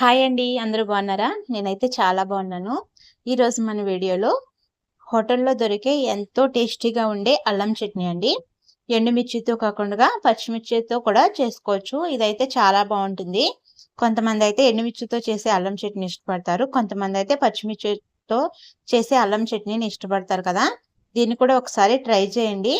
Hi అండి అందరూ బాగున్నారా? నేనైతే చాలా బాగున్నాను. ఈరోజు మన వీడియోలో హోటల్లో దొరికే ఎంతో టేస్టీగా ఉండే అల్లం చట్నీ అండి. ఎండుమిర్చితో కాకుండా పచ్చిమిర్చితో కూడా చేసుకోవచ్చు. ఇదైతే చాలా బాగుంటుంది. కొంతమంది అయితే ఎండుమిర్చితో చేసే అల్లం చట్నీ ఇష్టపడతారు. కొంతమంది అయితే పచ్చిమిర్చితో చేసే అల్లం చట్నీని ఇష్టపడతారు కదా. దీన్ని కూడా ఒకసారి ట్రై చేయండి.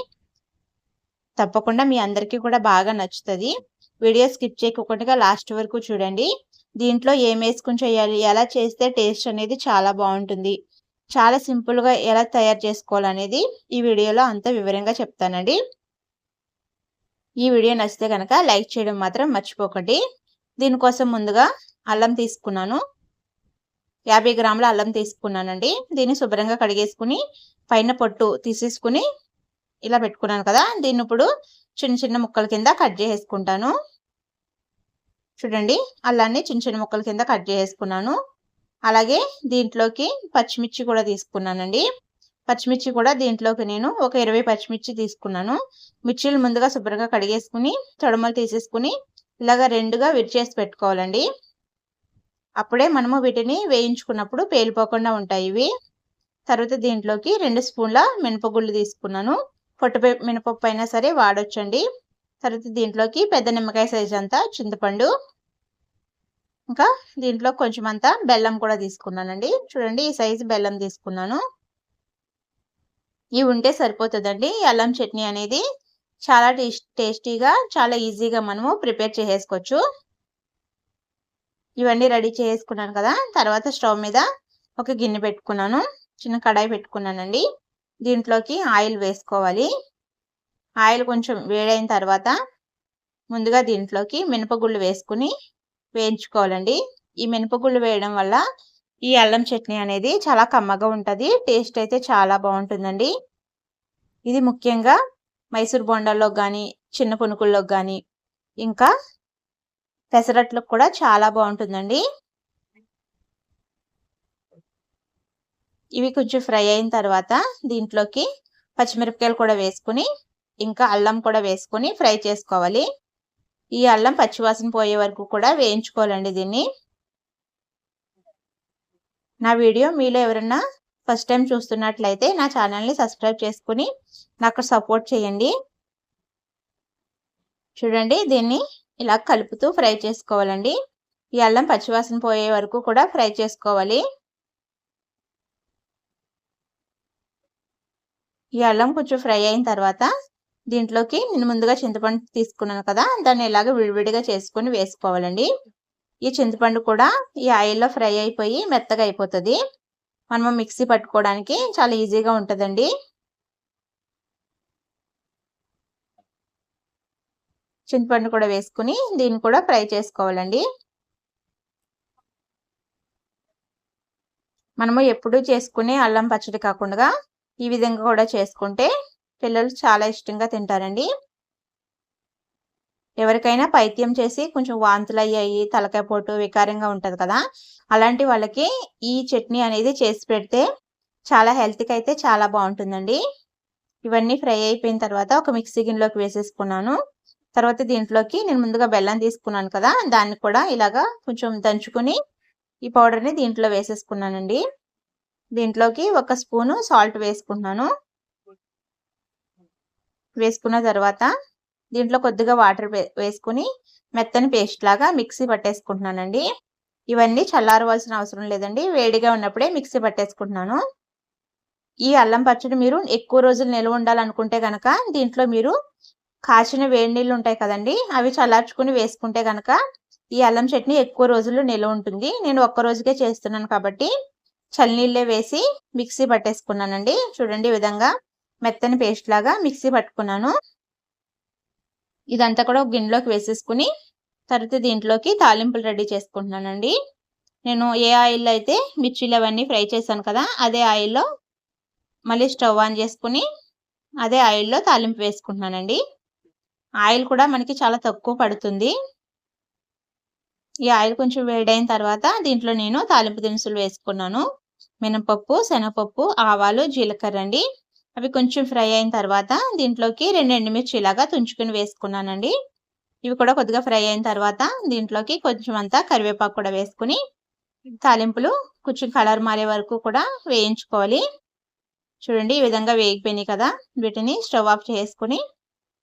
తప్పకుండా మీ అందరికీ కూడా బాగా నచ్చుతుంది. వీడియో స్కిప్ చేయకుండా లాస్ట్ వరకు చూడండి. దీంట్లో ఏం వేసుకుని చేయాలి ఎలా చేస్తే టేస్ట్ అనేది చాలా బాగుంటుంది చాలా సింపుల్గా ఎలా తయారు చేసుకోవాలనేది ఈ వీడియోలో అంత వివరంగా చెప్తానండి. ఈ వీడియో నచ్చితే కనుక లైక్ చేయడం మాత్రం మర్చిపోకండి. దీనికోసం ముందుగా అల్లం తీసుకున్నాను. యాభై గ్రాముల అల్లం తీసుకున్నానండి. దీన్ని శుభ్రంగా కడిగేసుకుని పైన పొట్టు తీసేసుకుని ఇలా పెట్టుకున్నాను కదా దీన్ని ఇప్పుడు చిన్న చిన్న ముక్కల కింద కట్ చేసుకుంటాను చూడండి అల్లాన్ని చిన్న చిన్న ముక్కల కింద కట్ చేసుకున్నాను అలాగే దీంట్లోకి పచ్చిమిర్చి కూడా తీసుకున్నానండి. పచ్చిమిర్చి కూడా దీంట్లోకి నేను ఒక ఇరవై పచ్చిమిర్చి తీసుకున్నాను. మిర్చిలు ముందుగా శుభ్రంగా కడిగేసుకుని తొడమలు తీసేసుకుని ఇలాగ రెండుగా విడిచేసి పెట్టుకోవాలండి. అప్పుడే మనము వీటిని వేయించుకున్నప్పుడు పేలిపోకుండా ఉంటాయి ఇవి. తర్వాత దీంట్లోకి రెండు స్పూన్ల మినపగుళ్ళు తీసుకున్నాను. పొట్టు మినపప్పు అయినా సరే వాడొచ్చండి. తర్వాత దీంట్లోకి పెద్ద నిమ్మకాయ సైజ్ అంతా చింతపండు. ఇంకా దీంట్లో కొంచెం అంతా బెల్లం కూడా తీసుకున్నానండి. చూడండి ఈ సైజు బెల్లం తీసుకున్నాను. ఇవి ఉంటే సరిపోతుందండి. అల్లం చట్నీ అనేది చాలా టేస్టీగా చాలా ఈజీగా మనము ప్రిపేర్ చేసేసుకోవచ్చు. ఇవన్నీ రెడీ చేసుకున్నాను కదా. తర్వాత స్టవ్ మీద ఒక గిన్నె పెట్టుకున్నాను. చిన్న కడాయి పెట్టుకున్నానండి. దీంట్లోకి ఆయిల్ వేసుకోవాలి. ఆయిల్ కొంచెం వేడైన తర్వాత ముందుగా దీంట్లోకి మినపగుళ్ళు వేసుకుని వేయించుకోవాలండి. ఈ మినపగుళ్ళు వేయడం వల్ల ఈ అల్లం చట్నీ అనేది చాలా కమ్మగా ఉంటుంది టేస్ట్ అయితే చాలా బాగుంటుందండి. ఇది ముఖ్యంగా మైసూర్ బొండాల్లో కానీ చిన్న పునుకుల్లో కానీ ఇంకా పెసరట్లకు కూడా చాలా బాగుంటుందండి. ఇవి కొంచెం ఫ్రై అయిన తర్వాత దీంట్లోకి పచ్చిమిరపకాయలు కూడా వేసుకుని ఇంకా అల్లం కూడా వేసుకొని ఫ్రై చేసుకోవాలి. ఈ అల్లం పచ్చివాసన పోయే వరకు కూడా వేయించుకోవాలండి దీన్ని. నా వీడియో మీలో ఎవరన్నా ఫస్ట్ టైం చూస్తున్నట్లయితే నా ఛానల్ని సబ్స్క్రైబ్ చేసుకుని నాకు సపోర్ట్ చేయండి. చూడండి దీన్ని ఇలా కలుపుతూ ఫ్రై చేసుకోవాలండి. ఈ అల్లం పచ్చివాసన పోయే వరకు కూడా ఫ్రై చేసుకోవాలి. ఈ అల్లం కొంచెం ఫ్రై అయిన తర్వాత దీంట్లోకి నేను ముందుగా చింతపండు తీసుకున్నాను కదా దాన్ని ఇలాగ విడివిడిగా చేసుకొని వేసుకోవాలండి. ఈ చింతపండు కూడా ఈ ఆయిల్లో ఫ్రై అయిపోయి మెత్తగా అయిపోతుంది. మనము మిక్సీ పట్టుకోవడానికి చాలా ఈజీగా ఉంటుందండి. చింతపండు కూడా వేసుకుని దీన్ని కూడా ఫ్రై చేసుకోవాలండి. మనము ఎప్పుడు చేసుకునే అల్లం పచ్చడి కాకుండా ఈ విధంగా కూడా చేసుకుంటే పిల్లలు చాలా ఇష్టంగా తింటారండి. ఎవరికైనా పైత్యం చేసి కొంచెం వాంతులు అయ్యాయి తలకాయ పోటు వికారంగా ఉంటుంది కదా అలాంటి వాళ్ళకి ఈ చట్నీ అనేది చేసి పెడితే చాలా హెల్త్కి అయితే చాలా బాగుంటుందండి. ఇవన్నీ ఫ్రై అయిపోయిన తర్వాత ఒక మిక్సీ గిన్నెలోకి వేసేసుకున్నాను. తర్వాత దీంట్లోకి నేను ముందుగా బెల్లం తీసుకున్నాను కదా దాన్ని కూడా ఇలాగా కొంచెం దంచుకుని ఈ పౌడర్ని దీంట్లో వేసేసుకున్నానండి. దీంట్లోకి ఒక స్పూను సాల్ట్ వేసుకుంటున్నాను. వేసుకున్న తర్వాత దీంట్లో కొద్దిగా వాటర్ వేసుకుని మెత్తని పేస్ట్ లాగా మిక్సీ పట్టేసుకుంటున్నానండి. ఇవన్నీ చల్లారవలసిన అవసరం లేదండి. వేడిగా ఉన్నప్పుడే మిక్సీ పట్టేసుకుంటున్నాను. ఈ అల్లం పచ్చడి మీరు ఎక్కువ రోజులు నిల్వ ఉండాలనుకుంటే కనుక దీంట్లో మీరు కాచిన వేడి నీళ్ళు ఉంటాయి కదండి అవి చల్లార్చుకుని వేసుకుంటే కనుక ఈ అల్లం చట్నీ ఎక్కువ రోజులు నిల్వ ఉంటుంది. నేను ఒక్క రోజుకే చేస్తున్నాను కాబట్టి చల్లనీళ్ళే వేసి మిక్సీ పట్టేసుకున్నానండి. చూడండి ఈ విధంగా మెత్తని పేస్ట్ లాగా మిక్సీ పట్టుకున్నాను. ఇదంతా కూడా ఒక గిన్నెలోకి వేసేసుకుని తర్వాత దీంట్లోకి తాలింపులు రెడీ చేసుకుంటున్నానండి. నేను ఏ ఆయిల్లో అయితే మిర్చీలు అవన్నీ ఫ్రై చేశాను కదా అదే ఆయిల్లో మళ్ళీ స్టవ్ ఆన్ చేసుకుని అదే ఆయిల్లో తాలింపు వేసుకుంటున్నానండి. ఆయిల్ కూడా మనకి చాలా తక్కువ పడుతుంది. ఈ ఆయిల్ కొంచెం వేడైన తర్వాత దీంట్లో నేను తాలింపు దినుసులు వేసుకున్నాను. మినపప్పు శనగపప్పు ఆవాలు జీలకర్ర అండి. అవి కొంచెం ఫ్రై అయిన తర్వాత దీంట్లోకి రెండు ఎండుమిర్చి ఇలాగా తుంచుకుని వేసుకున్నానండి. ఇవి కూడా కొద్దిగా ఫ్రై అయిన తర్వాత దీంట్లోకి కొంచెం అంతా కరివేపాకు కూడా వేసుకుని తాలింపులు కొంచెం కలర్ మారే వరకు కూడా వేయించుకోవాలి. చూడండి ఈ విధంగా వేగిపోయినాయి కదా. వీటిని స్టవ్ ఆఫ్ చేసుకుని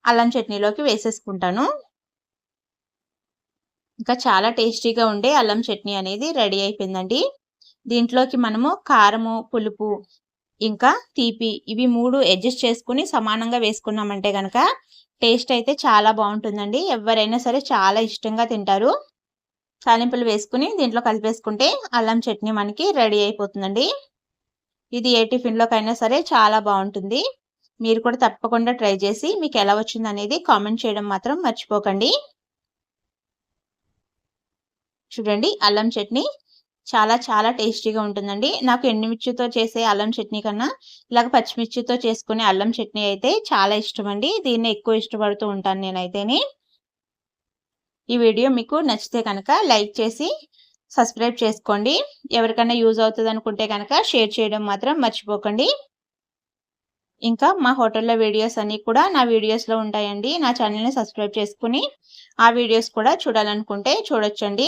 అల్లం చట్నీలోకి వేసేసుకుంటాను. ఇంకా చాలా టేస్టీగా ఉండే అల్లం చట్నీ అనేది రెడీ అయిపోయిందండి. దీంట్లోకి మనము కారము పులుపు ఇంకా తీపి. ఇవి మూడు అడ్జస్ట్ చేసుకుని సమానంగా వేసుకున్నామంటే కనుక టేస్ట్ అయితే చాలా బాగుంటుందండి. ఎవరైనా సరే చాలా ఇష్టంగా తింటారు. తాలింపులు వేసుకుని దీంట్లో కలిపేసుకుంటే అల్లం చట్నీ మనకి రెడీ అయిపోతుందండి. ఇది ఏ టిఫిన్లోకైనా సరే చాలా బాగుంటుంది. మీరు కూడా తప్పకుండా ట్రై చేసి మీకు ఎలా వచ్చింది అనేది కామెంట్ చేయడం మాత్రం మర్చిపోకండి. చూడండి అల్లం చట్నీ చాలా చాలా టేస్టీగా ఉంటుందండి. నాకు ఎండుమిర్చితో చేసే అల్లం చట్నీ కన్నా ఇలాగ పచ్చిమిర్చితో చేసుకునే అల్లం చట్నీ అయితే చాలా ఇష్టం అండి దీన్ని ఎక్కువ ఇష్టపడుతూ ఉంటాను నేనైతేనే. ఈ వీడియో మీకు నచ్చితే కనుక లైక్ చేసి సబ్స్క్రైబ్ చేసుకోండి. ఎవరికైనా యూజ్ అవుతుంది అనుకుంటే కనుక షేర్ చేయడం మాత్రం మర్చిపోకండి. ఇంకా మా హోటల్లో వీడియోస్ అన్నీ కూడా నా వీడియోస్లో ఉంటాయండి. నా ఛానల్ని సబ్స్క్రైబ్ చేసుకుని ఆ వీడియోస్ కూడా చూడాలనుకుంటే చూడొచ్చండి.